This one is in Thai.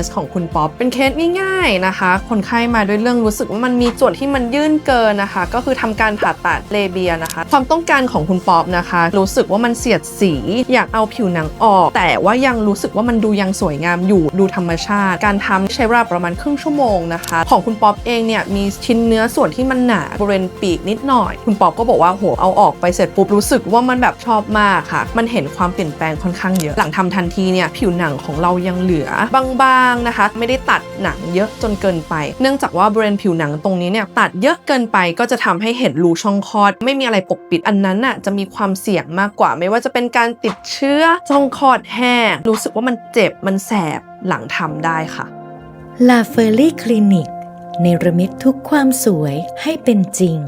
สของคุณป๊อปเป็นเคสง่ายๆนะคะ คนไข้มาด้วยเรื่องรู้สึกว่ามันมีส่วนที่มันยื่นเกินนะคะ ก็คือทำการผ่าตัดเลเบียนะคะ ความต้องการของคุณป๊อปนะคะ รู้สึกว่ามันเสียดสีอยากเอาผิวหนังออก แต่ว่ายังรู้สึกว่ามันดูยังสวยงามอยู่ดูธรรมชาติ การทำใช้เวลาประมาณครึ่งชั่วโมงนะคะ ของคุณป๊อปเองเนี่ยมีชิ้นเนื้อส่วนที่มันหนาบริเวณปีกนิดหน่อย คุณป๊อปก็บอกว่าโหเอาออกไปเสร็จปุ๊บรู้สึกว่ามันแบบชอบมากค่ะ มันเห็นความเปลี่ยนแปลงค่อนข้างเยอะหลังทำทันทีเนี่ยผิวหนังของเรายังเหลือบางๆนะคะ ไม่ได้ตัดหนังเยอะจนเกินไป เนื่องจากว่าบริเวณผิวหนังตรงนี้เนี่ยตัดเยอะเกินไปก็จะทำให้เห็นรูช่องคลอด ไม่มีอะไรปกปิดอันนั้นน่ะจะมีความเสี่ยงมากกว่า ไม่ว่าจะเป็นการติดเชื้อช่องคลอดแห้งรู้สึกว่ามันเจ็บมันแสบหลังทำได้ค่ะลาเฟอรี่คลินิกเนรมิตทุกความสวยให้เป็นจริง